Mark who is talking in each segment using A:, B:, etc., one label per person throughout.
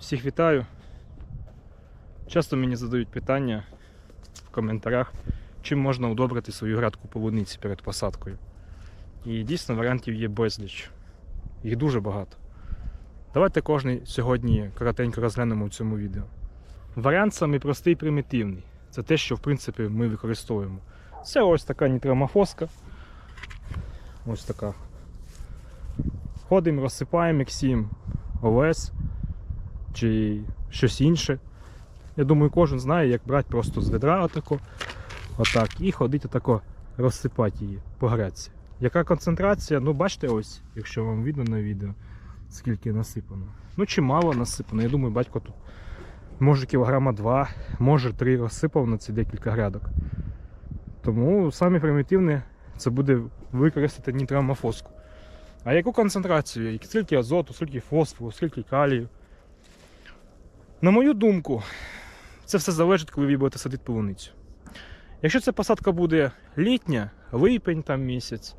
A: Всіх вітаю. Часто мені задають питання в коментарях, чим можна удобрити свою грядку полуниці перед посадкою. І дійсно варіантів є безліч. Їх дуже багато. Давайте кожний сьогодні коротенько розглянемо в цьому відео. Варіант самий простий і примітивний. Це те, що в принципі ми використовуємо. Це ось така нітромофоска. Ось така. Ходимо, розсипаємо ексім ОВС чи щось інше. Я думаю, кожен знає, як брати просто з ведра отако, отак, і ходити отако розсипати її по грядці. Яка концентрація? Ну, бачите, ось, якщо вам видно на відео, скільки насипано. Ну, чимало насипано. Я думаю, батько тут може кілограма два, може три розсипав на ці декілька грядок. Тому саме примітивне це буде використати нітромофоску. А яку концентрацію? Скільки азоту, скільки фосфору, скільки калію? На мою думку, це все залежить, коли ви будете садити полуницю. Якщо ця посадка буде літня, липень там місяць,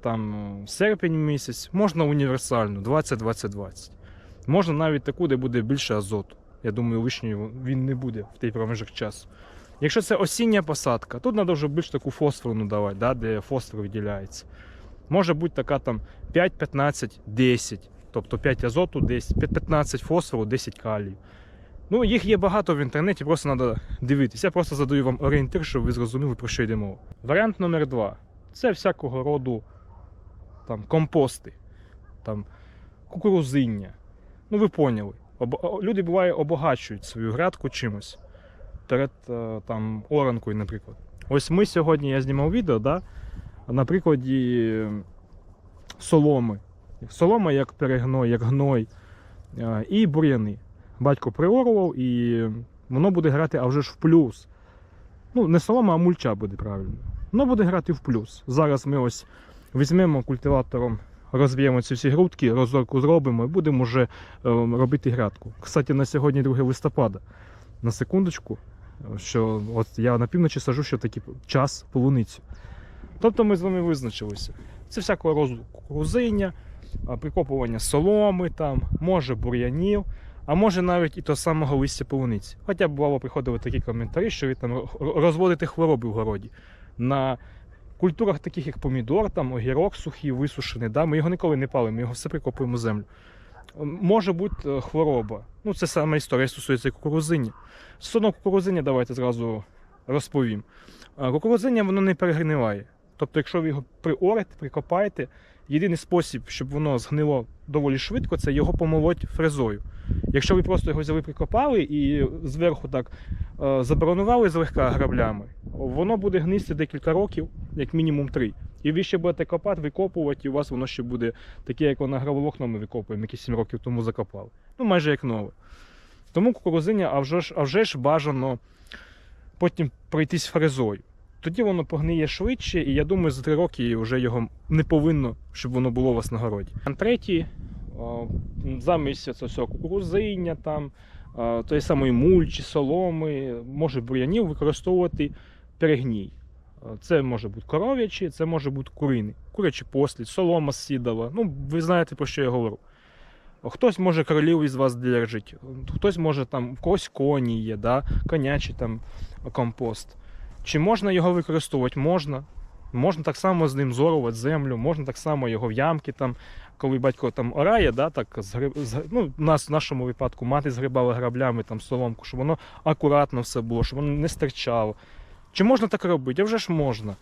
A: там е, серпень місяць, можна універсальну 20-20-20. Можна навіть таку, де буде більше азоту. Я думаю, лишньою він не буде в той проміжок часу. Якщо це осіння посадка, тут треба вже більш таку фосфорну давати, да, де фосфор виділяється. Може бути така там 5, 15, 10. Тобто 5 азоту, 10, 15 фосфору, 10 калію. Ну, їх є багато в інтернеті, просто треба дивитися. Я просто задаю вам орієнтир, щоб ви зрозуміли, про що йде мова. Варіант номер два. Це всякого роду там, компости, там, кукурузиння. Ну, ви поняли. Люди буває обагачують свою грядку чимось перед е, там, оранкою, наприклад. Ось ми сьогодні я знімав відео, да, на прикладі е, соломи. Солома як перегной, як гной е, і бур'яни. Батько приорував і воно буде грати а вже ж в плюс. Ну, не солома, а мульча буде правильно. Воно буде грати в плюс. Зараз ми ось візьмемо культиватором, розб'ємо ці всі грудки, розорку зробимо і будемо вже е, робити грядку. Кстати, на сьогодні 2 листопада. На секундочку, що от я на півночі сажу ще такий час полуницю. Тобто ми з вами визначилися. Це всякого роду кукурузиння, а, прикопування соломи, там, може бур'янів, а може навіть і того самого листя полуниці. Хоча бувало приходили такі коментарі, що ви там розводите хвороби в городі. На культурах, таких як помідор, там, огірок сухий, висушений, да, ми його ніколи не палимо, ми його все прикопуємо в землю. Може бути е, хвороба. Ну, це саме історія стосується і кукурузиння. Стосовно кукурузиння, давайте зразу розповім. А, Кукурузиння воно не перегниває. Тобто, якщо ви його приорите, прикопаєте, єдиний спосіб, щоб воно згнило доволі швидко, це його помолоть фрезою. Якщо ви просто його взяли, прикопали і зверху так е, заборонували злегка граблями, воно буде гнисти декілька років, як мінімум три. І ви ще будете копати, викопувати, і у вас воно ще буде таке, як воно граволокно ми викопуємо, які 7 років тому закопали. Ну, майже як нове. Тому кукурузиня, а вже ж, а вже ж бажано потім пройтись фрезою. Тоді воно погниє швидше, і я думаю, за 3 роки вже його не повинно, щоб воно було у вас на городі. Третій, замість це кукурузиння, там, а, тої самої мульчі, соломи, може бур'янів використовувати перегній. А, Це може бути коров'ячий, це може бути куриний, курячий послід, солома сідала. Ну, ви знаєте, про що я говорю. Хтось може королів із вас держить, хтось може там, в когось коні є, да? конячий там компост. Чи можна його використовувати? Можна. Можна так само з ним зорувати землю, можна так само його в ямки, там, коли батько там орає, да, так, згриб, зг- ну, нас в нашому випадку мати згрибала граблями там, соломку, щоб воно акуратно все було, щоб воно не стирчало. Чи можна так робити? А вже ж можна.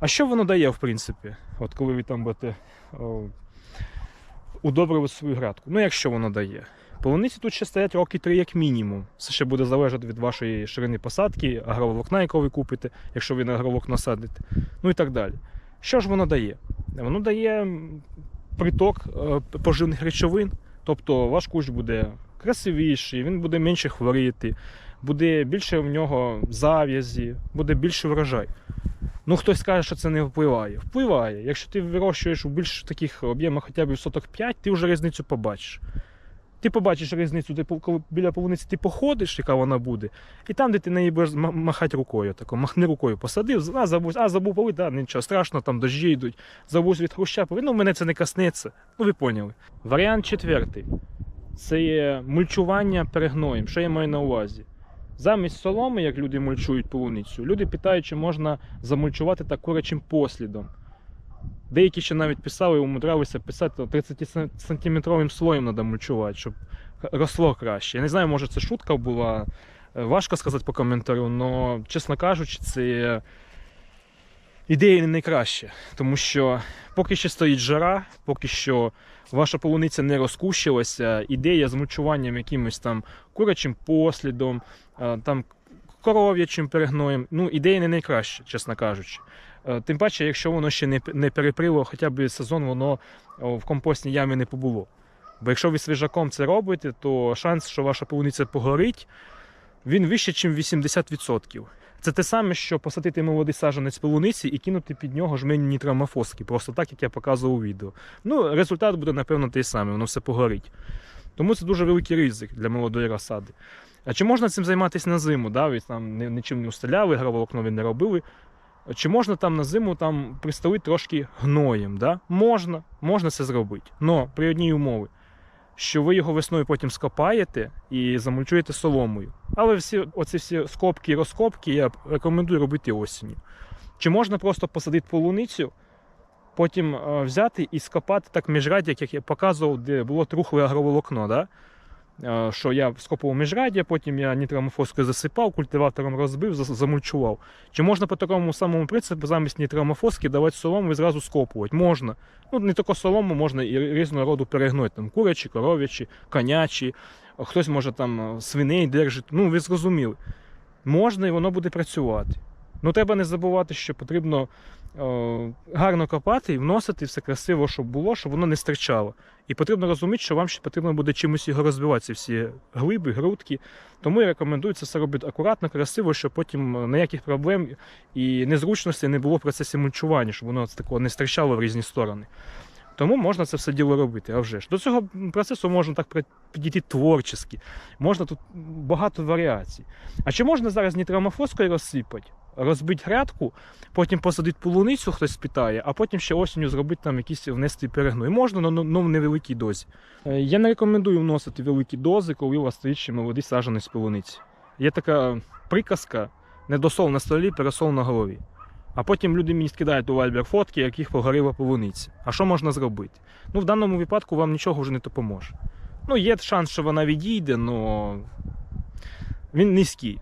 A: А що воно дає, в принципі, от коли ви там будете о, удобрювати свою грядку? Ну, якщо воно дає. Полуниці тут ще стоять роки три як мінімум. Це ще буде залежати від вашої ширини посадки, агроволокна, яку ви купите, якщо ви на агроволокно садите, ну і так далі. Що ж воно дає? Воно дає приток е, поживних речовин, тобто ваш кущ буде красивіший, він буде менше хворіти, буде більше в нього зав'язі, буде більше врожай. Ну, хтось скаже, що це не впливає. Впливає. Якщо ти вирощуєш у більш таких об'ємах хоча б соток 5, ти вже різницю побачиш. Ти побачиш різницю, по- коли біля полуниці ти походиш, яка вона буде, і там, де ти неї будеш махати рукою, тако, махни рукою, посадив, а забув, а забув полити, да, нічого страшного, там дощі йдуть, забув від хруща, полити. ну мене це не коснеться. Ну ви поняли. Варіант четвертий. це є мульчування перегноєм. Що я маю на увазі? Замість соломи, як люди мульчують полуницю, люди питають, чи можна замульчувати так курячим послідом. Деякі ще навіть писали, умудрялися писати 30-сантиметровим слоєм треба мульчувати, щоб росло краще. Я не знаю, може це шутка була. е, Важко сказати по коментарю, але, чесно кажучи, це ідея не найкраща. Тому що поки ще стоїть жара, поки що ваша полуниця не розкущилася, ідея з мульчуванням якимось там курячим послідом, е, там коров'ячим перегноєм, ну, ідея не найкраща, чесно кажучи. Е, Тим паче, якщо воно ще не, не переприло хоча б сезон, воно в компостній ямі не побуло. Бо якщо ви свіжаком це робите, то шанс, що ваша полуниця погорить, він вище, ніж 80%. Це те саме, що посадити молодий саджанець полуниці і кинути під нього жмені нітрамофоски, просто так, як я показував у відео. Ну, результат буде, напевно, той самий, воно все погорить. Тому це дуже великий ризик для молодої розсади. А чи можна цим займатися на зиму? Да? Ви там нічим не устеляли, граволокно ви не робили. Чи можна там на зиму там пристелити трошки гноєм? Да? Можна, можна це зробити. Но при одній умові, що ви його весною потім скопаєте і замульчуєте соломою. Але всі оці всі скобки і розкопки я рекомендую робити осінню. Чи можна просто посадити полуницю, потім е, взяти і скопати так міжраддя, як я показував, де було трухле агроволокно, да? Е, що я скопував міжраддя, потім я нітрамофоскою засипав, культиватором розбив, замульчував. Чи можна по такому самому принципу замість нітрамофоски давати солому і зразу скопувати? Можна. Ну, не тільки солому, можна і різного роду перегнути. Там курячі, коров'ячі, конячі, хтось може там свиней держить. Ну, ви зрозуміли. Можна і воно буде працювати. Ну, треба не забувати, що потрібно е, гарно копати і вносити все красиво, щоб було, щоб воно не стирчало. І потрібно розуміти, що вам ще потрібно буде чимось його розвивати, ці всі глиби, грудки. Тому я рекомендую це все робити акуратно, красиво, щоб потім е, ніяких проблем і незручностей не було в процесі мульчування, щоб воно такого не стирчало в різні сторони. Тому можна це все діло робити. А вже ж до цього процесу можна так підійти творчо. Можна тут багато варіацій. А чи можна зараз нітрамофоскою розсипати, розбити грядку, потім посадити полуницю, хтось спитає, а потім ще осінню зробити там якісь внести перегной. Можна, але в невеликій дозі. Е, Я не рекомендую вносити великі дози, коли у вас стоїть ще молодий саджанець полуниці. Є така приказка: недосол на столі, пересол на голові. А потім люди мені скидають у Viber фотки, яких погоріла полуниця. А що можна зробити? Ну, в даному випадку вам нічого вже не допоможе. Ну, є шанс, що вона відійде, але він низький.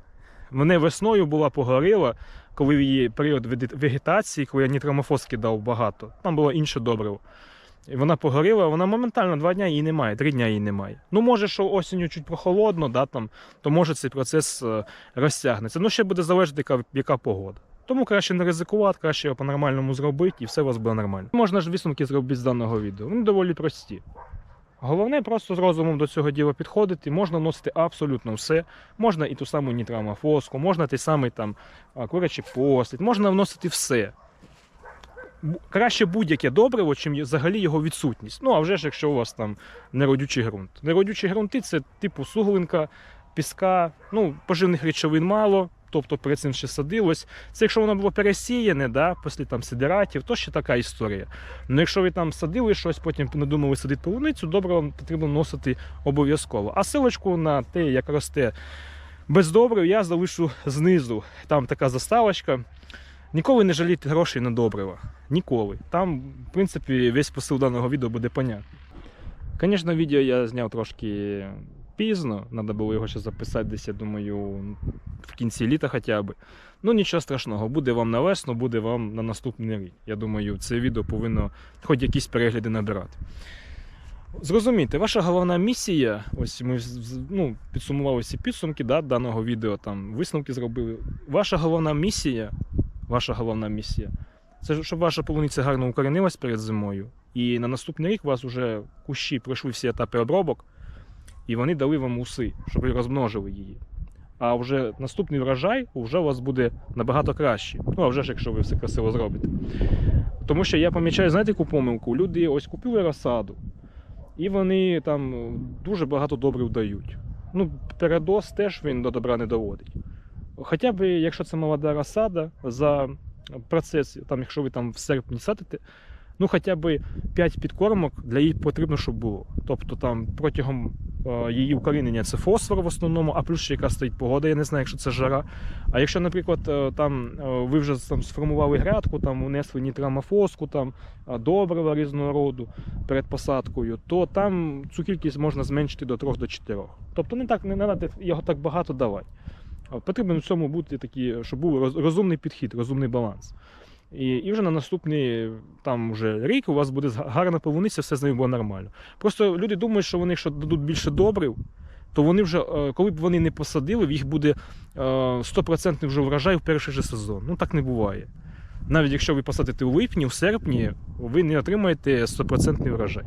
A: Мене весною була погоріла, коли в її період вегетації, коли я нітрамофос кидав багато. Там було інше добриво. І вона погоріла, вона моментально два дня її немає, три дня її немає. Ну, може, що осінню чуть прохолодно, да, там, то може цей процес е, розтягнеться. Ну, ще буде залежати, яка, яка погода. Тому краще не ризикувати, краще його по-нормальному зробити, і все у вас буде нормально. Можна ж висновки зробити з даного відео. Вони доволі прості. Головне просто з розумом до цього діла підходити. Можна вносити абсолютно все. Можна і ту саму нітрамофоску, можна той самий там курячий послід, можна вносити все. Краще будь-яке добриво, чим взагалі його відсутність. Ну, а вже ж, якщо у вас там неродючий ґрунт. Неродючі ґрунти це типу суглинка, піска, ну, поживних речовин мало, тобто перед цим ще садилось. Це якщо воно було пересіяне, да, після там сидератів, то ще така історія. Ну, якщо ви там садили щось, потім надумали садити полуницю, добре вам потрібно носити обов'язково. А силочку на те, як росте без добрив, я залишу знизу. Там така заставочка. Ніколи не жалійте грошей на добрива. Ніколи. Там, в принципі, весь посил даного відео буде понятний. Звісно, відео я зняв трошки пізно, треба було його ще записати десь, я думаю, в кінці літа хоча б. Ну нічого страшного, буде вам на весну, буде вам на наступний рік. Я думаю, це відео повинно хоч якісь перегляди набирати. Зрозумійте, ваша головна місія, ось ми ну, підсумували всі підсумки да, даного відео, там висновки зробили. Ваша головна місія, ваша головна місія, це щоб ваша полуниця гарно укорінилась перед зимою. І на наступний рік у вас вже кущі пройшли всі етапи обробок, і вони дали вам уси, щоб ви розмножили її. А вже наступний врожай вже у вас буде набагато краще. Ну, а вже ж, якщо ви все красиво зробите. Тому що я помічаю, знаєте, яку помилку? Люди ось купили розсаду, і вони там дуже багато добрив дають. Ну, передос теж він до добра не доводить. Хоча б, якщо це молода розсада, за процес, там, якщо ви там в серпні садите, ну хоча б 5 підкормок для її потрібно, щоб було. Тобто там протягом її укорінення це фосфор в основному, а плюс ще яка стоїть погода, я не знаю, якщо це жара. А якщо, наприклад, е, там е, ви вже там сформували грядку, там унесли нітрамофоску, там е, добрива різного роду перед посадкою, то там цю кількість можна зменшити до 3 до 4. Тобто не так не треба його так багато давати. Потрібно в цьому бути такі, щоб був розумний підхід, розумний баланс. І, і вже на наступний там вже рік у вас буде гарна повуниця, все з нею буде нормально. Просто люди думають, що вони, якщо дадуть більше добрив, то вони вже, е, коли б вони не посадили, їх буде е, 100% вже врожай в перший же сезон. Ну так не буває. Навіть якщо ви посадите у липні, в серпні, ви не отримаєте 100% врожай.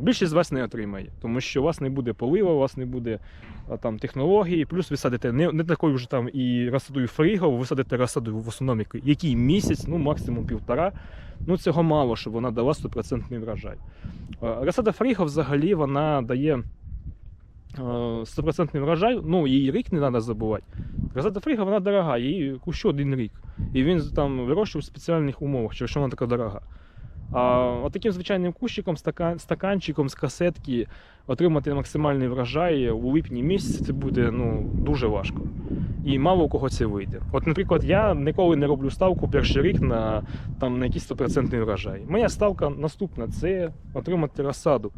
A: Більшість з вас не отримає, тому що у вас не буде полива, у вас не буде там технології, плюс ви садите не, не такою вже там і розсадою фріго, ви садите розсаду в основному який- місяць, ну максимум півтора. Ну цього мало, щоб вона дала 100% врожай. Розсада фріго взагалі вона дає е, 100% врожай, ну її рік не треба забувати. Розсада фріго вона дорога, її кущу один рік. І він там вирощує в спеціальних умовах, через що вона така дорога. А от таким звичайним кущиком, стакан, стаканчиком з касетки отримати максимальний врожай у липні місяці це буде ну, дуже важко. І мало у кого це вийде. От, наприклад, я ніколи не роблю ставку перший рік на, там, на якийсь 100% врожай. Моя ставка наступна це отримати розсаду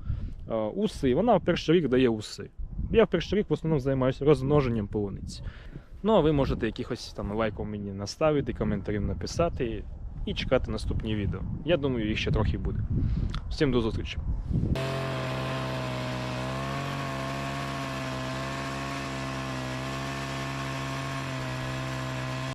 A: уси. Вона в перший рік дає уси. Я в перший рік в основному займаюся розмноженням полуниці. Ну, а ви можете якихось там лайків мені наставити, коментарів написати і чекати наступні відео. Я думаю, їх ще трохи буде. Всім до зустрічі!